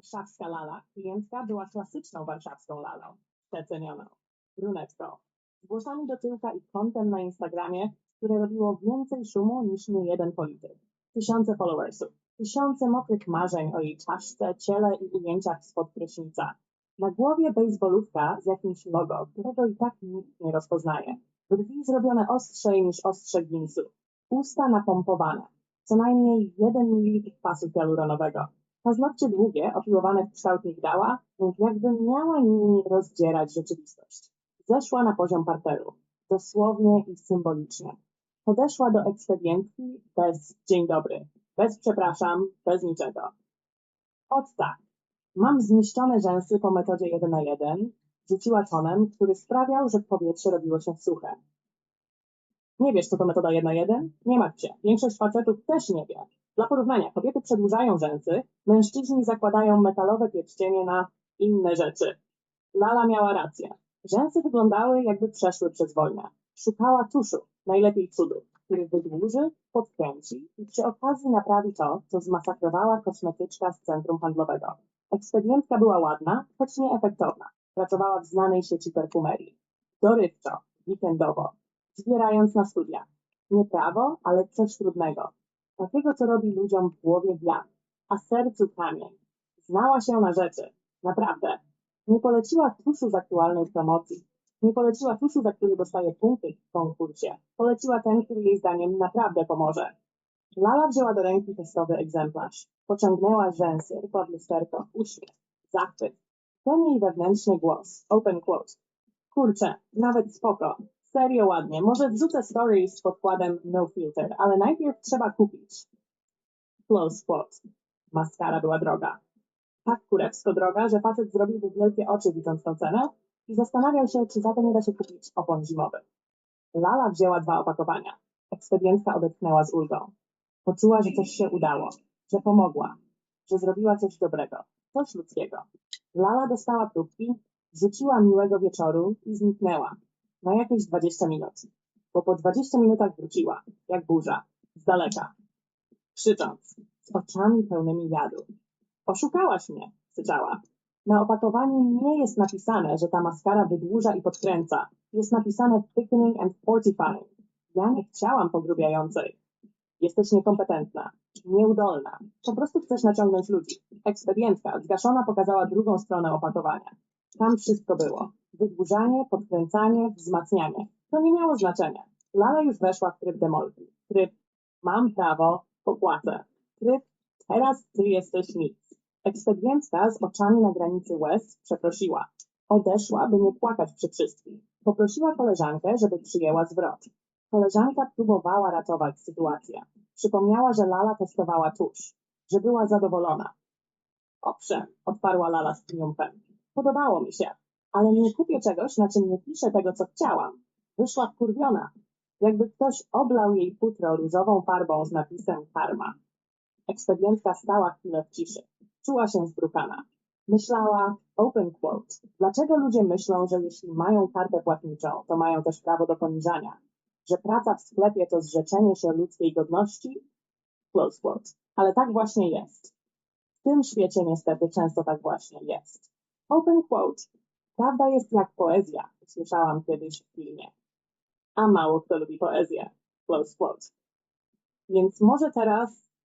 Warszawska lala, klientka była klasyczną warszawską lalą, przecenioną, brunetką, z włosami do tyłka i kontem na Instagramie, które robiło więcej szumu niż nie jeden polityk. Tysiące followersów, tysiące mokrych marzeń o jej czaszce, ciele i ujęciach spod prysznica. Na głowie bejsbolówka z jakimś logo, którego i tak nikt nie rozpoznaje. Brwi zrobione ostrzej niż ostrze ginsu. Usta napompowane. Co najmniej jeden mililitr kwasu hialuronowego. Paznokcie długie, opiłowane w kształt migdała, jakby miała nimi rozdzierać rzeczywistość. Zeszła na poziom parteru. Dosłownie i symbolicznie. Podeszła do ekspedientki bez dzień dobry, bez przepraszam, bez niczego. Ot tak. Mam zniszczone rzęsy po metodzie 1 na 1, rzuciła tonem, który sprawiał, że powietrze robiło się suche. Nie wiesz, co to metoda 1 na 1? Nie martw się. Większość facetów też nie wie. Dla porównania, kobiety przedłużają rzęsy, mężczyźni zakładają metalowe pierścienie na inne rzeczy. Lala miała rację. Rzęsy wyglądały, jakby przeszły przez wojnę. Szukała tuszu, najlepiej cudów, który wydłuży, podkręci i przy okazji naprawi to, co zmasakrowała kosmetyczka z centrum handlowego. Ekspedientka była ładna, choć nieefektowna. Pracowała w znanej sieci perfumerii. Dorywczo, weekendowo, zbierając na studia. Nie prawo, ale coś trudnego. Takiego, co robi ludziom w głowie wiatr, a sercu kamień. Znała się na rzeczy. Naprawdę. Nie poleciła tuszu z aktualnej promocji. Nie poleciła tuszu, za który dostaje punkty w konkursie. Poleciła ten, który jej zdaniem naprawdę pomoże. Lala wzięła do ręki testowy egzemplarz. Pociągnęła rzęsy, pod lusterko, uśmiech, zachwyt. Ten jej wewnętrzny głos. Open quote. Kurczę, nawet spoko. Serio ładnie. Może wrzucę stories z podkładem no filter, ale najpierw trzeba kupić. Close quote. Maskara była droga. Tak kurewsko droga, że facet zrobiłby wielkie oczy widząc tę cenę i zastanawiał się, czy za to nie da się kupić opon zimowych. Lala wzięła dwa opakowania. Ekspedientka odetchnęła z ulgą. Poczuła, że coś się udało, że pomogła, że zrobiła coś dobrego, coś ludzkiego. Lala dostała próbki, rzuciła miłego wieczoru i zniknęła. Na jakieś dwadzieścia minut. Bo po dwadzieścia minutach wróciła, jak burza, z daleka. Krzycząc, z oczami pełnymi jadu. Oszukałaś mnie, krzyczała. Na opakowaniu nie jest napisane, że ta maskara wydłuża i podkręca. Jest napisane thickening and fortifying. Ja nie chciałam pogrubiającej. Jesteś niekompetentna, nieudolna. Po prostu chcesz naciągnąć ludzi. Ekspedientka zgaszona pokazała drugą stronę opakowania. Tam wszystko było. Wydłużanie, podkręcanie, wzmacnianie. To nie miało znaczenia. Lala już weszła w tryb demolki. Tryb mam prawo, popłacę. Tryb teraz ty jesteś nic. Ekspedientka z oczami na granicy łez przeprosiła. Odeszła, by nie płakać przy wszystkich. Poprosiła koleżankę, żeby przyjęła zwrot. Koleżanka próbowała ratować sytuację. Przypomniała, że Lala testowała tusz, że była zadowolona. Owszem, odparła Lala z triumfem. Podobało mi się, ale nie kupię czegoś, na czym nie piszę tego, co chciałam. Wyszła wkurwiona, jakby ktoś oblał jej futro różową farbą z napisem karma. Ekspedientka stała chwilę w ciszy. Czuła się zbrukana. Myślała, open quote, dlaczego ludzie myślą, że jeśli mają kartę płatniczą, to mają też prawo do poniżania? Że praca w sklepie to zrzeczenie się ludzkiej godności? Close quote. Ale tak właśnie jest. W tym świecie niestety często tak właśnie jest. Open quote. Prawda jest jak poezja, słyszałam kiedyś w filmie. A mało kto lubi poezję. Close quote. Więc może teraz